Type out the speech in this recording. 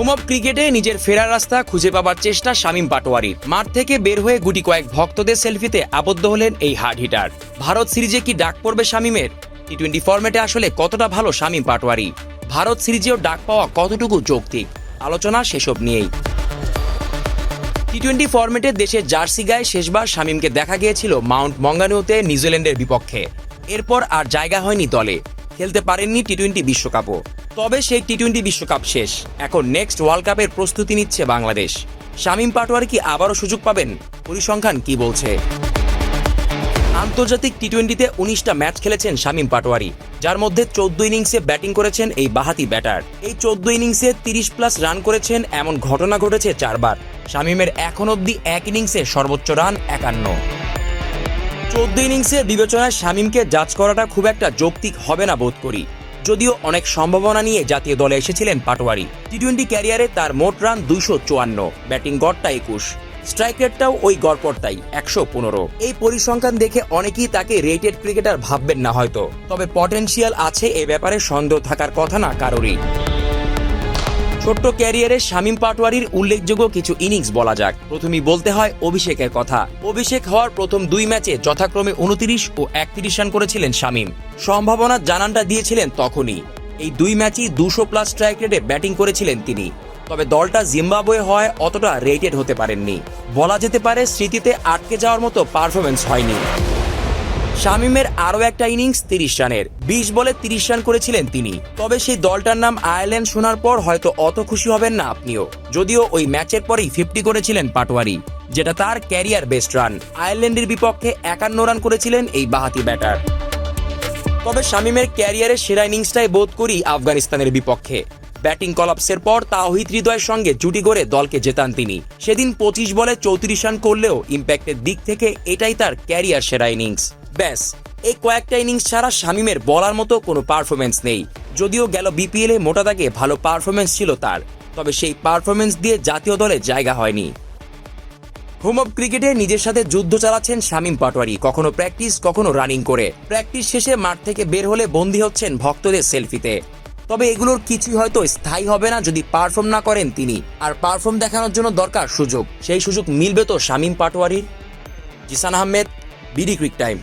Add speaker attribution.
Speaker 1: Home of ক্রিকেটে নিজের ফেরার রাস্তা খুঁজে পাবার চেষ্টা শামীম পাটোয়ারি। মাঠ থেকে বের হয়ে গুটি কয়েক ভক্তদের সেলফিতে আবদ্ধ হলেন এই হার্ড হিটার। ভারত সিরিজে কি ডাক পড়বে শামীমের? টি টোয়েন্টি ফরম্যাটে আসলে কতটা ভালো শামীম পাটোয়ারি? ভারত সিরিজেও ডাক পাওয়া কতটুকু যৌক্তিক? আলোচনা সেসব নিয়েই। টি টোয়েন্টি ফরম্যাটে দেশের জার্সি গায়ে শেষবার শামীমকে দেখা গিয়েছিল মাউন্ট মঙ্গানুতে নিউজিল্যান্ডের বিপক্ষে। এরপর আর জায়গা হয়নি দলে। খেলতে পারেননি টি টোয়েন্টি বিশ্বকাপও। তবে সেই টি টোয়েন্টি বিশ্বকাপ শেষ। এখন নেক্সট ওয়ার্ল্ড কাপের প্রস্তুতি নিচ্ছে বাংলাদেশ। শামীম পাটোয়ারি কি আবারও সুযোগ পাবেন? পরিসংখ্যান কি বলছে? আন্তর্জাতিক টি টোয়েন্টিতে উনিশটা ম্যাচ খেলেছেন শামীম পাটোয়ারি যার মধ্যে চোদ্দ ইনিংসে ব্যাটিং করেছেন এই বাহাতি ব্যাটার। এই চোদ্দ ইনিংসে তিরিশ প্লাস রান করেছেন এমন ঘটনা ঘটেছে চারবার। শামীমের এখন অবধি এক ইনিংসে সর্বোচ্চ রান একান্ন। চোদ্দ ইনিংসের বিবেচনায় শামীমকে জাজ করাটা খুব একটা যৌক্তিক হবে না বোধ করি। যদিও অনেক সম্ভাবনা নিয়ে জাতীয় দলে এসেছিলেন পাটোয়ারি। টি টোয়েন্টি ক্যারিয়ারে তার মোট রান দুইশো চুয়ান্ন ব্যাটিং গড়টা একুশ। স্ট্রাইক রেটটাও ওই গড়পড়তাই, একশো পনেরো। এই পরিসংখ্যান দেখে অনেকেই তাকে রেটেড ক্রিকেটার ভাববেন না হয়তো। তবে পটেনশিয়াল আছে এ ব্যাপারে সন্দেহ থাকার কথা না কারোরই। ছোট্ট ক্যারিয়ারে শামীম পাটোয়ারির উল্লেখযোগ্য কিছু ইনিংস বলা যাক। প্রথমেই বলতে হয় অভিষেকের কথা। অভিষেক হওয়ার প্রথম দুই ম্যাচে যথাক্রমে উনতিরিশ ও একত্রিশ রান করেছিলেন শামীম। সম্ভাবনা জানানটা দিয়েছিলেন তখনই। এই দুই ম্যাচই দুশো প্লাস স্ট্রাইক রেটে ব্যাটিং করেছিলেন তিনি। তবে দলটা জিম্বাবুয়ে হয় অতটা রেটেড হতে পারেননি। বলা যেতে পারে স্মৃতিতে আটকে যাওয়ার মতো পারফরমেন্স হয়নি। শামিমের আরও একটা ইনিংস তিরিশ রানের। বিশ বলে তিরিশ রান করেছিলেন তিনি। তবে সেই দলটার নাম আয়ারল্যান্ড শোনার পর হয়তো অত খুশি হবেন না আপনিও। যদিও ওই ম্যাচের পরেই ফিফটি করেছিলেন পাটোয়ারি, যেটা তার ক্যারিয়ার বেস্ট রান। আয়ারল্যান্ডের বিপক্ষে একান্ন রান করেছিলেন এই বাহাতি ব্যাটার। তবে শামিমের ক্যারিয়ারের সেরা ইনিংসটাই বোধ করি আফগানিস্তানের বিপক্ষে। ব্যাটিং কলাপসের পর তাওহিদ হৃদয়ের সঙ্গে জুটি করে দলকে জেতান তিনি। সেদিন পঁচিশ বলে চৌত্রিশ রান করলেও ইম্প্যাক্টের দিক থেকে এটাই তার ক্যারিয়ার সেরা ইনিংস। ব্যাস, এই কয়েকটা ইনিংস ছাড়া শামিমের বলার মতো কোনো পারফরমেন্স নেই। যদিও গেল বিপিএলে মোটা দাগে ভালো পারফরমেন্স ছিল তার, তবে সেই পারফরমেন্স দিয়ে জাতীয় দলে জায়গা হয়নি। হোম অফ ক্রিকেটে নিজের সাথে যুদ্ধ চালাচ্ছেন শামীম পাটোয়ারি, কখনো প্র্যাকটিস কখনো রানিং করে। প্র্যাকটিস শেষে মাঠ থেকে বের হলে বন্দী হচ্ছেন ভক্তদের সেলফিতে। তবে এগুলোর কিছুই হয়তো স্থায়ী হবে না যদি পারফর্ম না করেন তিনি। আর পারফর্ম দেখানোর জন্য দরকার সুযোগ। সেই সুযোগ মিলবে তো Shamim Patwari? Zisan Ahmed BD cric time